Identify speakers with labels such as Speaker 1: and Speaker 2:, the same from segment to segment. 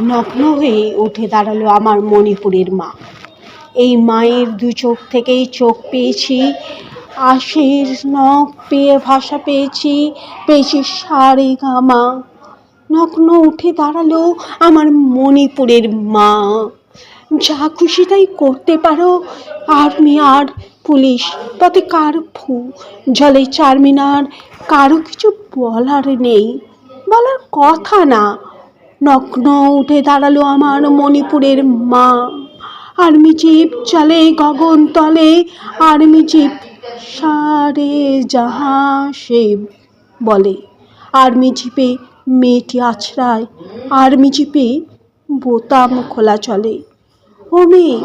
Speaker 1: নগ্ন হয়ে উঠে দাঁড়াল আমার মণিপুরের মা। এই মায়ের দু চোখ থেকেই চোখ পেয়েছি, আশের নখ পেয়ে ভাষা পেয়েছি পেয়েছি সারে গামা। নগ্ন উঠে দাঁড়াল আমার মণিপুরের মা। যা খুশি তাই করতে পারো, আর্মি আর পুলিশ, তাতে কার ফু? জলে চারমিনার কারও কিছু বলার নেই, বলার কথা না। নগ্ন উঠে দাঁড়াল আমার মণিপুরের মা। আর্মি চিপ চলে গগন তলে, আর্মি চিপ সারে যাহা সে বলে। আর্মি জিপে মেয়েটি আছড়ায়, আর্মি জিপে বোতাম খোলা চলে। ও মেয়ে,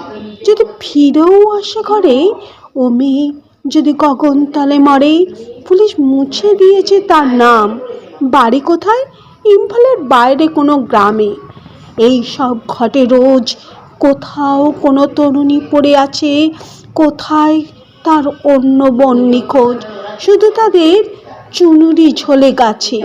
Speaker 1: যদি ফিরেও আসে ঘরে? ও মেয়ে, যদি গগনতলে মরে, পুলিশ মুছে দিয়েছে তার নাম। বাড়ি কোথায়? ইম্ফলের বাইরে কোনো গ্রামে। এই সব ঘটে রোজ। কোথাও কোনো তরুণী পড়ে আছে, কোথায় তার অন্য বন নিখোঁজ। শুধু তাদের চুনুরি ঝোলে গাছে।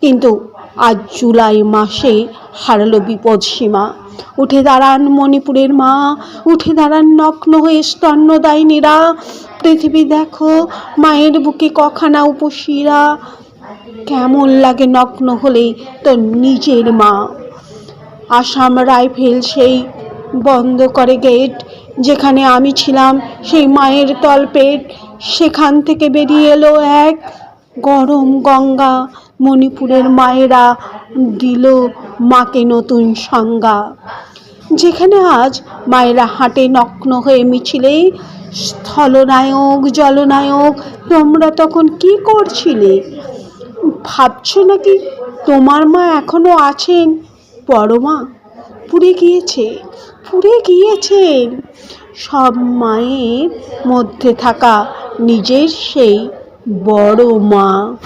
Speaker 1: কিন্তু আজ জুলাই মাসে হারালো বিপদ সীমা। উঠে দাঁড়ান মণিপুরের মা, উঠে দাঁড়ান নগ্ন হয়ে স্তন্যদায়নীরা। পৃথিবী দেখো, মায়ের বুকে কখানা উপশিরা। কেমন লাগে নগ্ন হলে তোর নিজের মা। আসাম রাইফেল সেই বন্ধ করে গেট, যেখানে আমি ছিলাম সেই মায়ের তলপেট। সেখান থেকে বেরিয়ে এলো এক গরম গঙ্গা, মণিপুরের মায়েরা দিল মাকে নতুন সংজ্ঞা। যেখানে আজ মায়েরা হাঁটে নগ্ন হয়ে মিছিলে, স্থলনায়ক, জলনায়ক, তোমরা তখন কি করছিলে? ভাবছ নাকি? তোমার মা এখনও আছেন? বড় মা, পুড়ে গিয়েছে, পুড়ে গিয়েছেন সব মায়ের মধ্যে থাকা নিজের সেই বড় মা।